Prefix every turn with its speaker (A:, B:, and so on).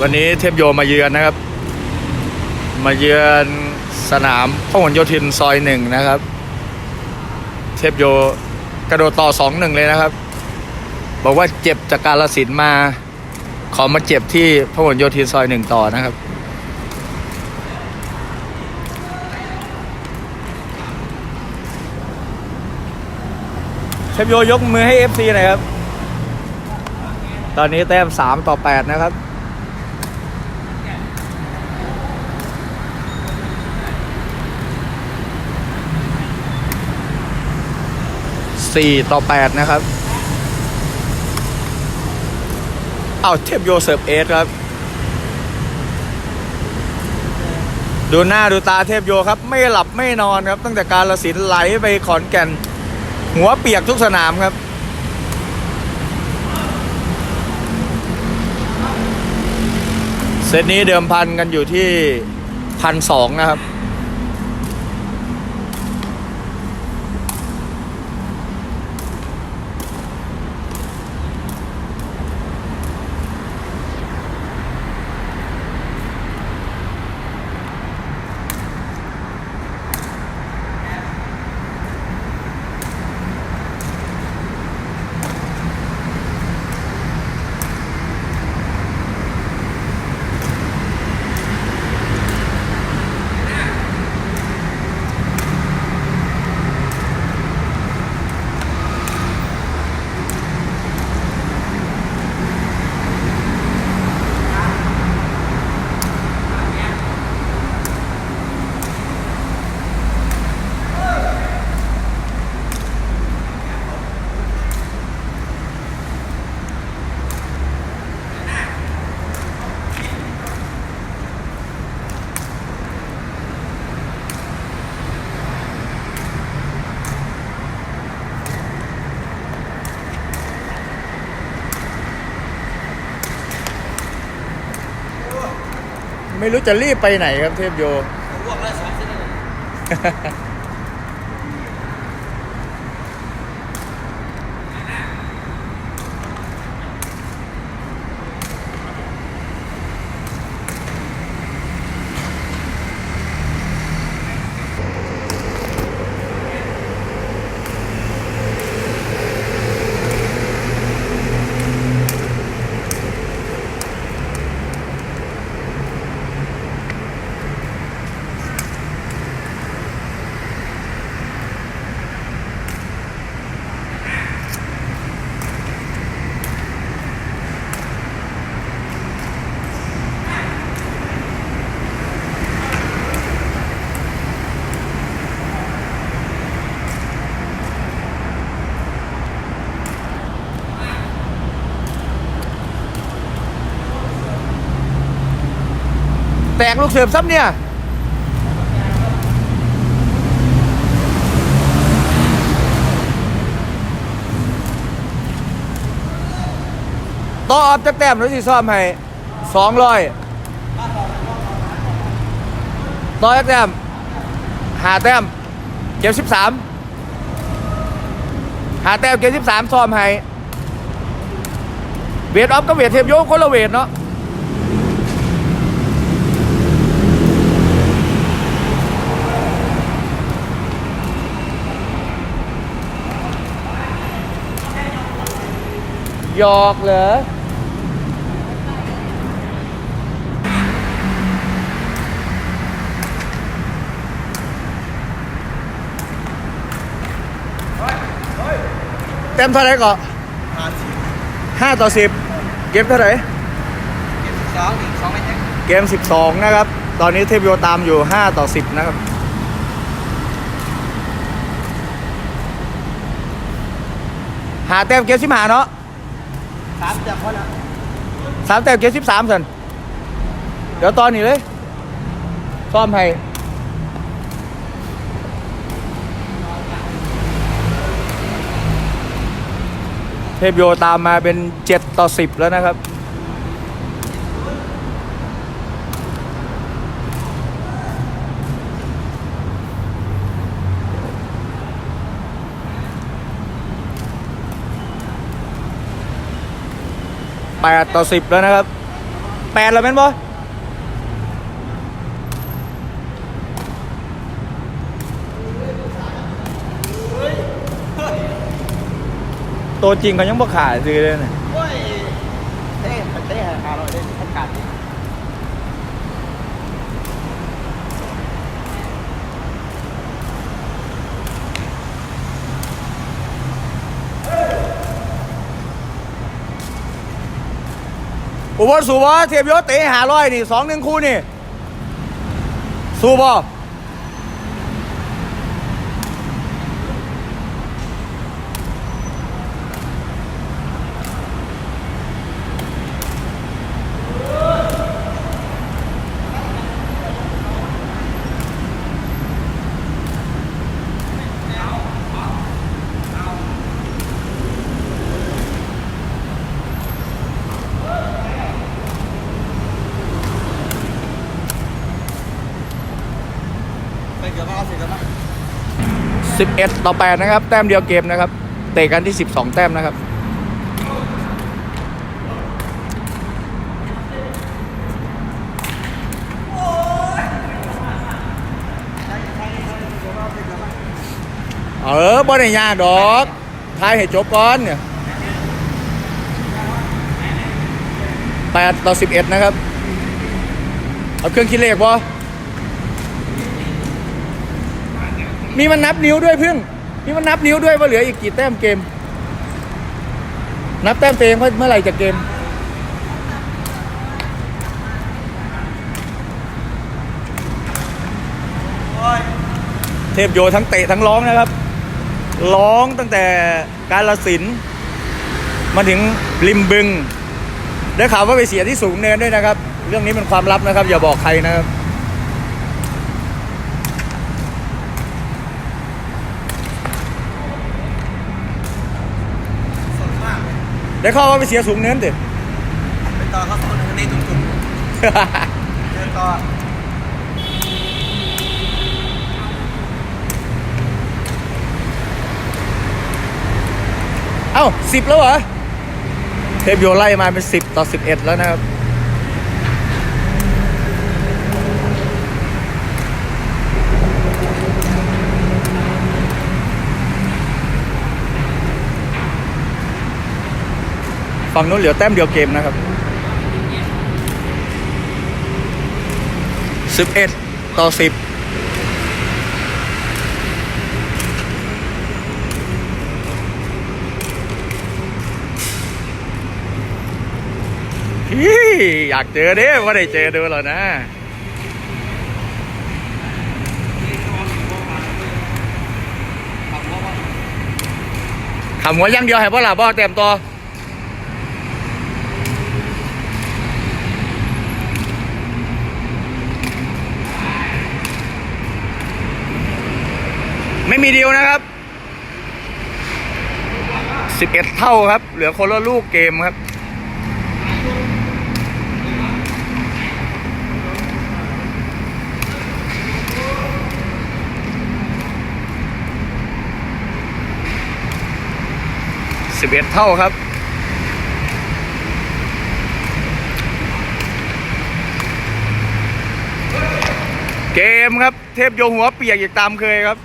A: วันนี้เทพโยมาเยือนนะครับ มาเยือนสนามพหลโยธินซอยหนึ่งนะครับ เทพโยกระโดดต่อสองหนึ่งเลยนะครับ บอกว่าเจ็บจากการละสินมา ขอมาเจ็บที่พหลโยธินซอยหนึ่งต่อนะครับเทพโยยกมือให้ FC หน่อยครับ ตอนนี้แต้ม3ต่อ 8 นะครับ 4 ต่อ 8 นะครับ เอาเทพโยเสิร์ฟเอสครับ ดูหน้าดูตาเทพโยครับ ไม่หลับไม่นอนครับ ตั้งแต่การละสินไหลไปขอนแก่น หัวเปียกทุกสนามครับ เซตนี้เดิมพันกันอยู่ที่พันสองนะครับ ไม่รู้จะรีบไปไหนครับเทพโย
B: อ้วกแล้วสองเส้นเลย
A: เสือบซ้ำเนี่ยต่อออฟจะแต้มหรือสิซ่อมให้สองร้อยต่อจักแต้มหาแต้มเก็บสิบสามหาแต้มเก็บสิบสามซ่อมให้เวทออฟก็เวทเทียมโยกคนละเวทเนาะ หยอกเหรอเต็มเท่าไหร่ก่อน
B: ห้า
A: ต่อสิบเกมเท่าไหร่
B: เจ็ดสิบสองอีกสองไม่แท้
A: เกมสิบสองนะครับ ตอนนี้เทพโยตามอยู่ห้าต่อสิบนะครับหาแต้มเกมสิบหาเนาะ
B: สามจับพอแล้ว
A: สามแต้มเกมสิบสามสันเดี๋ยวตอนนี้เลยซ่อมให้เทพโยตามมาเป็นเจ็ดต่อสิบแล้วนะครับ แปดต่อสิบแล้วนะครับแปดแล้วแม่นบ่ตัวจริงก็ยังบ่ขาดซื้อเลยนะ
B: โอ้ยเต้เต้หาเราได้ทักกาด
A: อุบลสูบเทียบยศเตะหาร้อยนี่สองหนึ่งคู่นี่ สูบ
B: อ
A: 11 ต่อ 8 นะครับ แต้มเดียวเกมนะครับ เตะกันที่ 12 แต้มนะครับเออบอลในยาดอกท้ายเหตุจบก่อนเนี่ยแปดต่อสิบเอ็ดนะครับ เอาเครื่องคิดเลขวะ มีมันนับนิ้วด้วยเพื่อนมีมันนับนิ้วด้วยว่าเหลืออีกกี่แต้มเกม นับแต้มตัวเองว่าเมื่อไหร่จะเกม
B: โอ้ย
A: เทพโยทั้งเตะทั้งร้องนะครับ ร้องตั้งแต่การละสินมาถึงริมบึง ได้ข่าวว่าไปเสียที่สูงเนินด้วยนะครับ เรื่องนี้เป็นความลับนะครับ อย่าบอกใครนะครับ
B: สดมาก เลย
A: ได้ข่าวว่าไปเสียสูงเนินติ
B: ไปต่อเขาสองในจุ่มๆเดินต่อ
A: เอ้าสิบแล้วเหรอเทพโยไล่มาเป็นสิบต่อสิบเอ็ดแล้วนะครับ ฝั่งนู้นเหลือแต้มเดียวเกมนะครับสิบเอ็ดต่อสิบฮี่อยากเจอเด้ว่าได้เจอดูหรอนะขำหัวยังเดียวให้พ่อหลับพ่อเต็มตัว ไม่มีเดีลนะครับ 11 เท่าครับ เหลือคนละลูกเกมครับสิบเอ็ดเท่าครับเกมครับ เทพโยหัวเปียกอีกตามเคยครับ